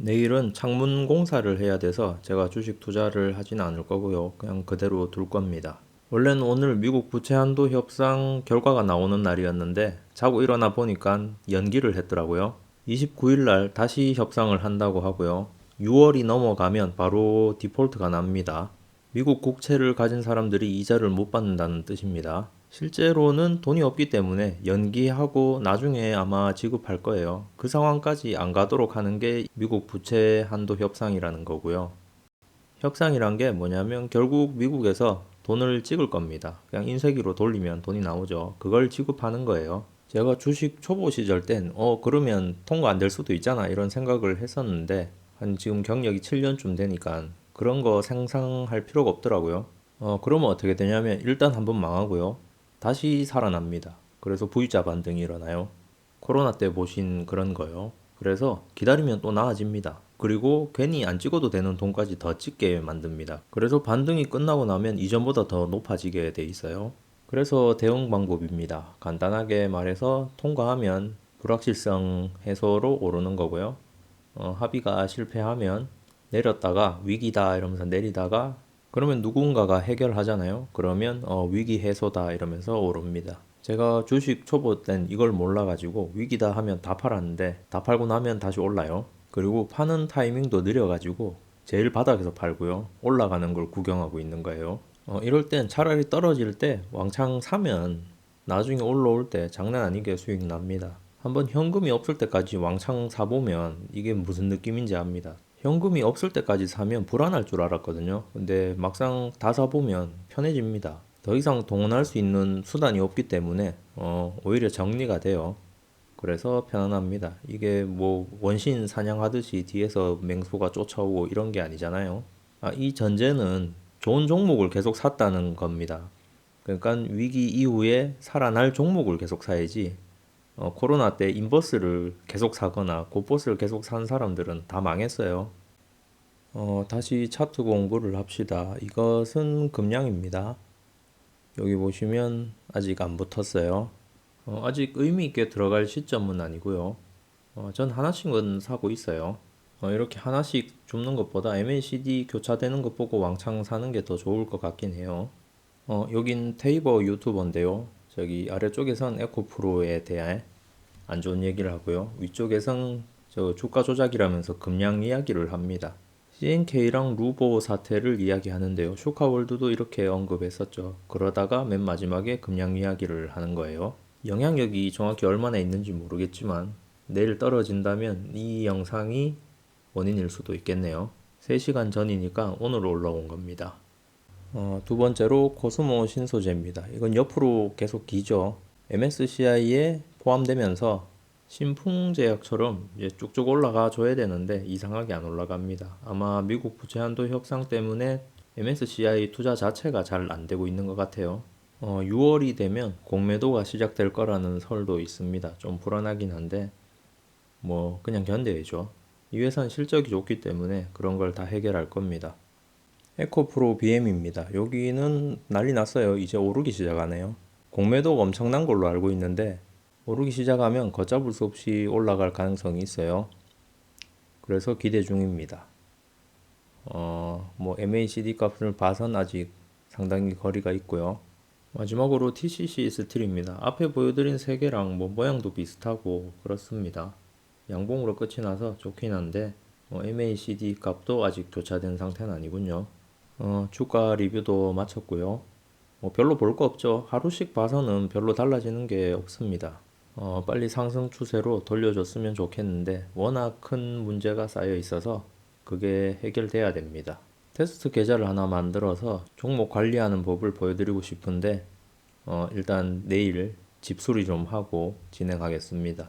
내일은 창문 공사를 해야 돼서 제가 주식 투자를 하진 않을 거고요. 그냥 그대로 둘 겁니다. 원래는 오늘 미국 부채 한도 협상 결과가 나오는 날이었는데 자고 일어나 보니까 연기를 했더라고요. 29일 날 다시 협상을 한다고 하고요. 6월이 넘어가면 바로 디폴트가 납니다. 미국 국채를 가진 사람들이 이자를 못 받는다는 뜻입니다. 실제로는 돈이 없기 때문에 연기하고 나중에 아마 지급할 거예요. 그 상황까지 안 가도록 하는 게 미국 부채 한도 협상이라는 거고요. 협상이란 게 뭐냐면 결국 미국에서 돈을 찍을 겁니다. 그냥 인쇄기로 돌리면 돈이 나오죠. 그걸 지급하는 거예요. 제가 주식 초보 시절 땐, 어, 그러면 통과 안 될 수도 있잖아. 이런 생각을 했었는데, 한 지금 경력이 7년쯤 되니까 그런 거 상상할 필요가 없더라고요. 어, 그러면 어떻게 되냐면 일단 한번 망하고요. 다시 살아납니다. 그래서 V자 반등이 일어나요. 코로나 때 보신 그런 거요. 그래서 기다리면 또 나아집니다. 그리고 괜히 안 찍어도 되는 돈까지 더 찍게 만듭니다. 그래서 반등이 끝나고 나면 이전보다 더 높아지게 돼 있어요. 그래서 대응 방법입니다. 간단하게 말해서 통과하면 불확실성 해소로 오르는 거고요. 어, 합의가 실패하면 내렸다가 위기다 이러면서 내리다가 그러면 누군가가 해결하잖아요. 그러면 어, 위기 해소다 이러면서 오릅니다. 제가 주식 초보 땐 이걸 몰라가지고 위기다 하면 다 팔았는데 다 팔고 나면 다시 올라요. 그리고 파는 타이밍도 느려가지고 제일 바닥에서 팔고요. 올라가는 걸 구경하고 있는 거예요. 어, 이럴 땐 차라리 떨어질 때 왕창 사면 나중에 올라올 때 장난 아니게 수익 납니다. 한번 현금이 없을 때까지 왕창 사보면 이게 무슨 느낌인지 압니다. 현금이 없을 때까지 사면 불안할 줄 알았거든요. 근데 막상 다 사보면 편해집니다. 더 이상 동원할 수 있는 수단이 없기 때문에 어, 오히려 정리가 돼요. 그래서 편안합니다. 이게 뭐 원신 사냥하듯이 뒤에서 맹수가 쫓아오고 이런 게 아니잖아요. 아, 이 전제는 좋은 종목을 계속 샀다는 겁니다. 그러니까 위기 이후에 살아날 종목을 계속 사야지 어, 코로나 때 인버스를 계속 사거나 고버스를 계속 산 사람들은 다 망했어요. 어, 다시 차트 공부를 합시다. 이것은 금량입니다. 여기 보시면 아직 안 붙었어요. 어, 아직 의미 있게 들어갈 시점은 아니고요. 어, 전 하나씩은 사고 있어요. 어, 이렇게 하나씩 줍는 것보다 MACD 교차되는 것 보고 왕창 사는 게 더 좋을 것 같긴 해요. 어, 여긴 테이버 유튜버인데요. 저기 아래쪽에선 에코프로에 대해 안 좋은 얘기를 하고요. 위쪽에선 저 주가 조작이라면서 금량 이야기를 합니다. CNK랑 루보 사태를 이야기하는데요. 슈카월드도 이렇게 언급했었죠. 그러다가 맨 마지막에 금량 이야기를 하는 거예요. 영향력이 정확히 얼마나 있는지 모르겠지만 내일 떨어진다면 이 영상이 원인일 수도 있겠네요. 3시간 전이니까 오늘 올라온 겁니다. 어, 두 번째로 코스모 신소재입니다. 이건 옆으로 계속 기죠. MSCI에 포함되면서 신풍제약처럼 쭉쭉 올라가 줘야 되는데 이상하게 안 올라갑니다. 아마 미국 부채 한도 협상 때문에 MSCI 투자 자체가 잘 안 되고 있는 것 같아요. 어, 6월이 되면 공매도가 시작될 거라는 설도 있습니다. 좀 불안하긴 한데 뭐 그냥 견뎌야죠. 이 회사는 실적이 좋기 때문에 그런 걸 다 해결할 겁니다. 에코프로 BM입니다. 여기는 난리 났어요. 이제 오르기 시작하네요. 공매도가 엄청난 걸로 알고 있는데 오르기 시작하면 걷잡을 수 없이 올라갈 가능성이 있어요. 그래서 기대 중입니다. 어, 뭐 MACD 값을 봐선 아직 상당히 거리가 있고요. 마지막으로 TCC 스틸입니다. 앞에 보여드린 세 개랑 뭐 모양도 비슷하고 그렇습니다. 양봉으로 끝이 나서 좋긴 한데 뭐 MACD 값도 아직 교차된 상태는 아니군요. 어, 주가 리뷰도 마쳤고요. 뭐 별로 볼 거 없죠. 하루씩 봐서는 별로 달라지는 게 없습니다. 어, 빨리 상승 추세로 돌려줬으면 좋겠는데 워낙 큰 문제가 쌓여 있어서 그게 해결돼야 됩니다. 테스트 계좌를 하나 만들어서 종목 관리하는 법을 보여드리고 싶은데 어, 일단 내일 집수리 좀 하고 진행하겠습니다.